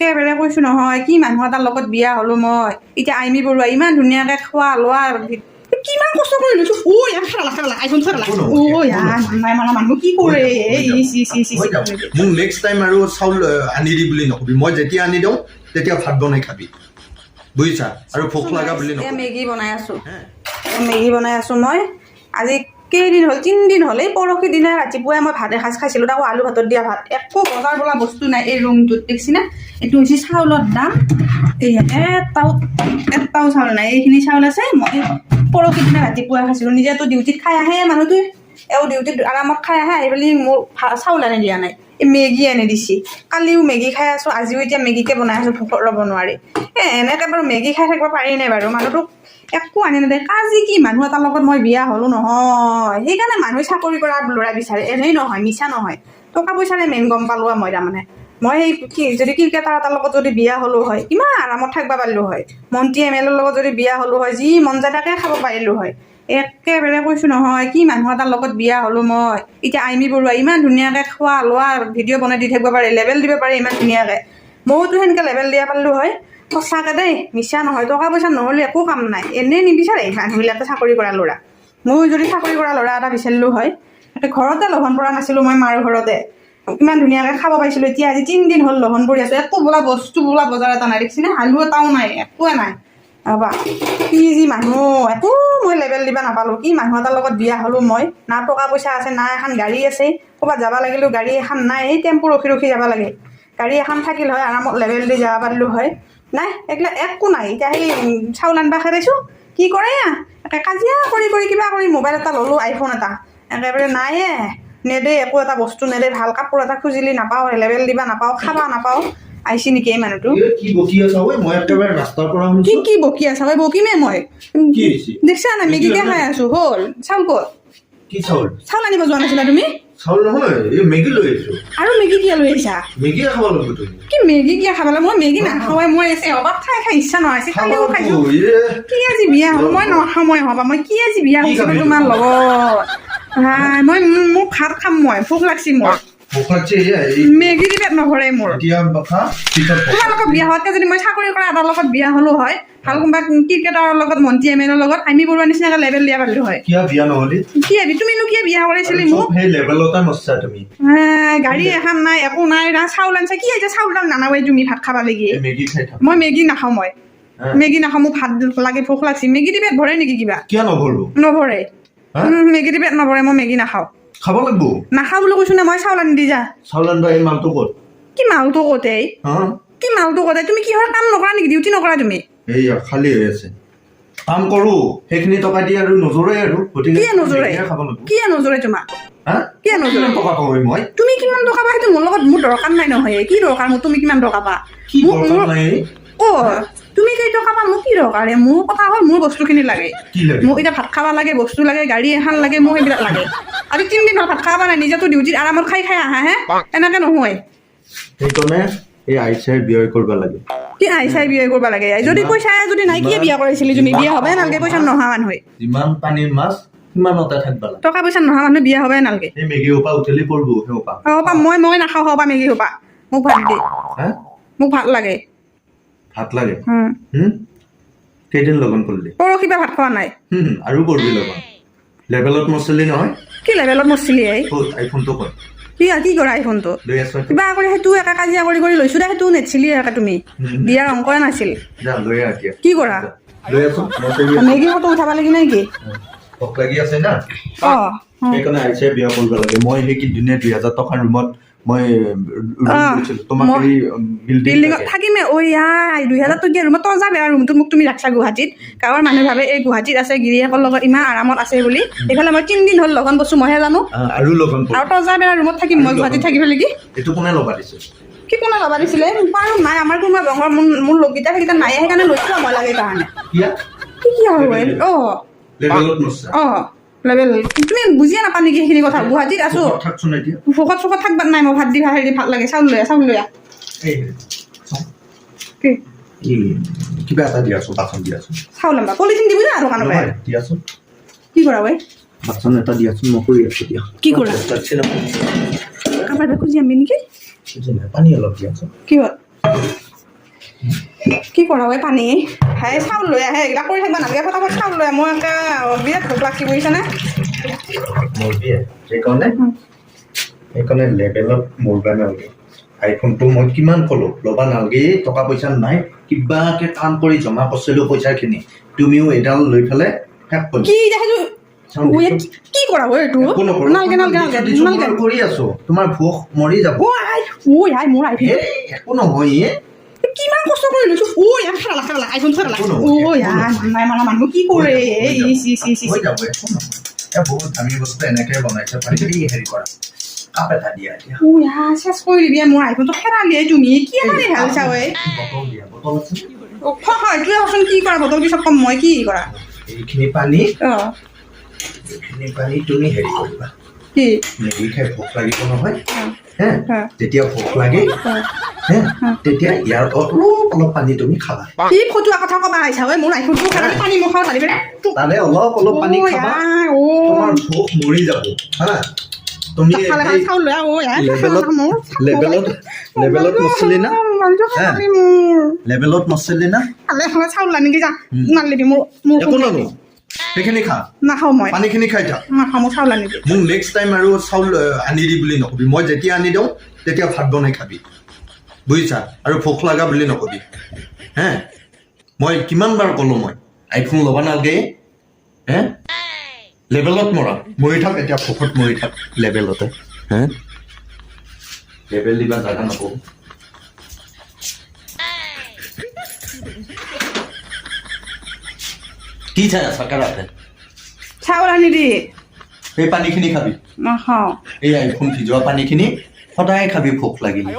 একেবাৰে কৈছো নহয় কি মানুহ এটাৰ লগত বিয়া হলো মই? এতিয়া আইমি বৰুৱা ইমান ধুনীয়াকে খোৱা লোৱা কিমান কষ্ট কৰি লৈছো ঐ ইয়াৰ খেলা খেলা আইফোন খেলা ঐ ইয়াৰ নহয়। নাই মাৰা মানুহ কি কৰে। মোক নেক্সট টাইম আৰু চাউল আনি দি বুলি নকবি। মই যেতিয়া আনি দিওঁ তেতিয়া ভাত বনাই খাবি। বুজিছা? আৰু ভোক লগা বুলি মেগী বনাই আছো। মেগী বনাই আছো মই। আজি কেইদিন হ'ল? তিনিদিন হ'ল এই পৰহি দিনা ৰাতিপুৱাই মই ভাত এসাঁজ খাইছিলোঁ। তাকো আলু ভাতত দিয়া ভাত। একো বজাৰ বোলা বস্তু নাই এই ৰুমটোত। দেখিছি না? এইটো হৈছে চাউলৰ দাম। এয়া এটাও এটাও চাউল নাই। এইখিনি চাউল আছে। মই পৰহি দিনা ৰাতিপুৱাই খাইছিলোঁ। নিজেতো ডিউটিত খাই আহে মানুহটোৱে। এওঁ ডিউটিত আৰামত খাই আহে। আহি পেলি মোৰ চাউল আনি দিয়া নাই। এই মেগী আনি দিছি। কালিও মেগী খাই আছোঁ। আজিও এতিয়া মেগীকে বনাই আছোঁ। ভোকত ৰ'ব নোৱাৰি। এ, এনেকৈ বাৰু মেগী খাই থাকিব পাৰি নাই বাৰু। মানুহটোক একো আনি নেদেয় কাজি কি? মানুহ এটাৰ লগত মই বিয়া হ'লো নহয়। সেইকাৰণে মানুহে চাকৰি কৰা ল'ৰা বিচাৰে। এনেই নহয়, মিছা নহয়। টকা পইচাৰে মেইন গম পালোঁ মই তাৰমানে। মই সেই কি, যদি ক্ৰিকেটাৰ এটাৰ লগত যদি বিয়া হ'লো হয়, কিমান আৰামত থাকিব পাৰিলোঁ হয়। মন্ত্ৰী এম এল এৰ লগত যদি বিয়া হ'লো হয়, যি মন যায় তাকে খাব পাৰিলোঁ হয়। একেবাৰে কৈছোঁ নহয়, কি মানুহ এটাৰ লগত বিয়া হ'লো মই? এতিয়া আইমি বৰুৱা ইমান ধুনীয়াকৈ খোৱা লোৱা ভিডিঅ' বনাই দি থাকিব পাৰে, লেবেল দিব পাৰে ইমান ধুনীয়াকৈ। ময়োতো সেনেকৈ লেবেল দিয়া পাৰিলোঁ হয়। সঁচাকৈ দেই, মিছা নহয়, টকা পইচা নহ'লে একো কাম নাই। এনেই নিবিচাৰে মানুহবিলাকে চাকৰি কৰা ল'ৰা। ময়ো যদি চাকৰি কৰা ল'ৰা এটা বিচাৰিলোঁ হয় ঘৰতে লঘন পৰা নাছিলোঁ মই মাৰ ঘৰতে। ইমান ধুনীয়াকৈ খাব পাইছিলোঁ, এতিয়া আজি তিনিদিন হ'ল লঘন পৰি আছোঁ। একো বোলা বস্তু, বোলা বজাৰ এটা নাই, দেখিছেনে? আলু এটাও নাই, একোৱে নাই। ৰ'বা, কি যি মানুহ, একো মই লেবেল দিব নাপালোঁ। কি মানুহ এটাৰ লগত বিয়া হ'লোঁ মই, না টকা পইচা আছে, না এখন গাড়ী আছে। ক'ৰবাত যাব লাগিলেও গাড়ী এখন নাই, এই টেম্পু ৰখি ৰখি যাব লাগে। গাড়ী এখন থাকিল হয় আৰামত লেবেল দি যাব পাৰিলোঁ হয়। নাই এইগিলা একো নাই। এতিয়া সেই চাউল আনবা খেদাইছোঁ কি কৰে? একে কাজিয়া কৰি কৰি কিবা কৰি মোবাইল এটা ল'লোঁ আইফোন এটা। একেবাৰে নায়ে নেদে একো এটা বস্তু নেদে। ভালো কাপোৰ এটা খুজিলি নাপাওঁ লেবেল দিবা নাপাওঁ খাবা নাপাওঁ। আহিছি নেকি এই মানুহটো? কি বকি আছা ঐ? কি বকি আছা মই বকিমে মই? দেখিছা নাই? মেগীকে খাই আছো। হ'ল। চাউল ক'ত? চাউল? চাউল আনিব যোৱা নাছিলা তুমি? চাউল নহয় এই মেগী লৈ আহিছো। আৰু মেগী কিয় লৈ আহিছা? মেগীয়ে খাব লাগিব তুমি। কি মেগী কিয় খাবলৈ মই মেগী নাখাওঁৱে মই অবাক খাই খাই ইচ্ছা নহয় আছে খাইছো। কি আজি বিয়া হ'ল মই নাখাওঁ মই হবা মই কি আজি বিয়া হৈছিলোঁ তোমাৰ লগত? হাই মই মোক ভাত খাম মই ভোক লাগছি মোৰ। এই মেগী দি পেট নভৰে মোৰ লগত বিয়া হোৱাতকৈ যদি মই চাকৰি কৰা এটাৰ লগত বিয়া হ'লো হয় ভালো কোনোবা ক্ৰিকেটাৰৰ লগত মন্ত্ৰী এম এলৰ লগত আমি বৰুৱা নিচিনাকৈ লেবেল দিয়া পাৰিলো হয়। কিয় বিয়া নহলি? কি কিয় বিয়া কৰাইছিলি মোক? সেই লেভেলতে নচা তুমি। গাড়ী এখন নাই একো নাই না চাউল আনিছে। কি এতিয়া চাউল নানাওৱে তুমি ভাত খাবা লাগি এই মই মেগী নাখাওঁ মই? মেগী নাখাওঁ মোক ভাত লাগে ভোক লাগছি। মেগী পেট ভৰে নেকি কিবা? কিয় নভৰো? নভৰে। মেগী পেট নভৰে মই মেগী নাখাওঁ। খাব লাগিব। নাখাওঁ বুলি কৈছো নে মই চাউল আনি দি যা। চাউল আনিবা এই মালটো ক'ত? কি মালটো কতে হা? কি মালটো কতে তুমি কিহৰ কাম নকৰা নেকি? ডিউটি নকৰা তুমি? এইয়া খালী হৈ আছে। কাম কৰো সেইখিনি টকা দি আৰু নজৰে আৰু গতিকে কিয় নজৰে? খাব কিয় নজৰে তোমাক? কিয় নজৰে? টকা পাবই মই? তুমি কিমান টকা পা সেইটো মোৰ লগত মোৰ দৰকাৰ নাই নহয় কি দৰকাৰ? মোৰ তুমি কিমান টকা পা? মোক মোৰ অ তুমি কেই টকা পা? মোক কি দৰকাৰ? মোৰ কথা হ'ল মোৰ বস্তুখিনি লাগে। মোক এতিয়া ভাত খাব লাগে বস্তু লাগে গাড়ী এখন লাগে মোক সেইবিলাক লাগে। আজি তিনিদিন হ'ল ভাত খাব নাই নিজেতো ডিউটিত আৰামত খাই খাই আহা হে। এনেকে নহয়। সেইকাৰণে এই আই চাই ব্যয় কৰিব লাগে। কি? আই চাই বিয়া কৰিব লাগে। যদি পইচা যদি নাই কিয় বিয়া কৰাইছিলি? তুমি বিয়া হ'বই নালাগে পইচা নহা মানুহে। যিমান পানীৰ মাছ সিমানতে থাকিব লাগে? টকা পইচা নহা মানুহ বিয়া হ'বই নালাগে। এই মেগী সোপা উঠেলি পৰিব সেই সোপা। হ'ব মই মই নাখাওঁ হ'ব পা মেগী সোপা। মোক ভাত দে। মোক ভাত লাগে। ভাত লাগে? কেইদিন লগন কৰিলি? পৰহি পৰা ভাত খোৱা নাই। আৰু কৰিবি লগন। লেভেলত নচলি নহয়? কি লেভেলত মৰছিলি ক'ত আইফোনটো ক'ত কি কি কৰা আইফোনটো লৈ কিবা কৰি সেইটো একা কাজিয়া কৰি কৰি লৈছো দে সেইটো নেটছিলি একা তুমি। বিয়াৰ অংকই নাছিল। কি কৰা। মেগী ফটো উঠাব লাগি নাই কি? ভোক লাগি আছে না। অ। সেইকাৰণে চাই বিয়া কৰিব লাগে। মই সেই দুই হাজাৰ টকাৰ ৰুমত মই অ, থাকিমে। ঐ আই দুই হাজাৰ টকীয়া ৰুমত তই যাবে আৰু ৰুমটো মোক তুমি ৰাখছা গুৱাহাটীত। গাঁৱৰ মানুহে ভাবে এই গুৱাহাটীত আছে গিৰিয়েকৰ লগত ইমান আৰামত আছে বুলি। এইফালে মই তিনিদিন হ'ল লগন বস্তু মইহে জানো। আৰু লগন আৰু তই যাবে আৰু ৰুমত থাকিম। মই গুৱাহাটীত থাকিব নেকি? এইটো কোনে লবা দিছে? কি কোনে ল'বা দিছিলে? বাৰু নাই। আমাৰ কোনোবা ৰঙৰ মোৰ মোৰ লগকেইটা সেইকেইটা নাই সেইকাৰণে লৈছোঁ মই লাগে কাৰণে। কি ঐ? অ। অ। লেবেল তুমি বুজিয়ে নাপা নেকি সেইখিনি কথা? গুৱাহাটীত আছো। ভোকত চোকত থাকবা নাই মই ভাত দি ভাত হেৰি ভাত লাগে। চাউল লৈ চাউল লৈ। কিবা এটা দিয়াচোন বাচন দিয়াচোন। চাউল আনবা। পলিথিন দিবি না দোকানৰ পৰা? নহয় দিয়াচোন। কি কৰা ঐ? বাচন এটা দিয়াচোন মই কৰি আছো দিয়া। কি কৰা? কাৰোবাৰ খুজি আনবি নেকি? পানী অলপ দিয়াচোন। কি হ'ল কি কৰা হয় পানী? হে চাউল লৈ আহে এইবিলাক কৰি থাকিব নালাগে ফটাফট চাউল লৈ মই একে বিৰাট ভোক লাগছি বুজিছানে সেইকাৰণে? লেভেলত মৰিব নালাগে। আইফোনটো মই কিমান ক'লোঁ ল'বা নালাগে টকা পইচা নাই কিবাকে কাম কৰি জমা কৰিছিলোঁ পইচাখিনি। তুমিও এডাল লৈ পেলাই শেষ কৰি কি কৰা হয় এইটো? নালগে নালগে নালগে নালগে। কৰি আছো। তোমাৰ ভোক মৰি যাব। একো নহয় এ। কিমান কষ্ট কৰি লৈছো? ঐ আই খেলা খেলা আইফোন আই নহয়। নাই মাৰা মানুহ কি কৰে? হৈ এই একো। নহয়। এ বহুত দামী বস্তু এনেকে বনাইছে পাৰি হেৰি কৰা। কাপ কৰি দিবি মোৰ আইফোনটো খেলালিয়ে তুমি। কি বটল দিয়া বটল আছে অ, হয় তুই কি কৰা বটল পিছত কম মই কি কৰা? এইখিনি পানী অ। এইখিনি পানী তুমি হেৰি কৰিবা। কি? খাই ভোক লাগিব নহয়। হে। তেতিয়া ভোক লাগে। তেতিয়া ইয়াৰ অলপ অলপ পানী তুমি খাবা। কি ফটোৱা কথা কবা আহিছা ঐ মোৰ আইফোনটো খেলালি পানী মুখাও ঢালি পেলাই তাৰে অলপ অলপ পানী খাবা তোমাৰ ভোক মৰি যাব হা? তুমি খালে খালে লেভেলত লেভেলত নচলি না? লেভেলত নচলি না? খালে খালে চাউল আনি যা। নালিবি মোৰ মোৰ একো নানো সেইখিনি খা। নাখাওঁ মই। পানীখিনি খাই থাক। নাখাওঁ মই চাউল আনিবি মোক নেক্সট টাইম আৰু চাউল আনি দি বুলি নকবি। মই যেতিয়া আনি দিওঁ তেতিয়া ভাত বনাই খাবি। বুজিছা? আৰু ভোক লগা বুলি নকবি। হে? মই কিমান বাৰ ক'লোঁ মই? আইফোন ল'ব নালাগে হে? লেভেলত মৰা। মৰি থাক এতিয়া ভোকত মৰি থাক লেভেলতে হে? লেভেল দিবা জাগা নাপাব কি চাই আছা কাৰাতে চাউল আনি দি। সেই পানীখিনি খাবি। নাখাওঁ। এই আইফোন ভিজোৱা পানীখিনি সদায় খাবি ভোক লাগিলে।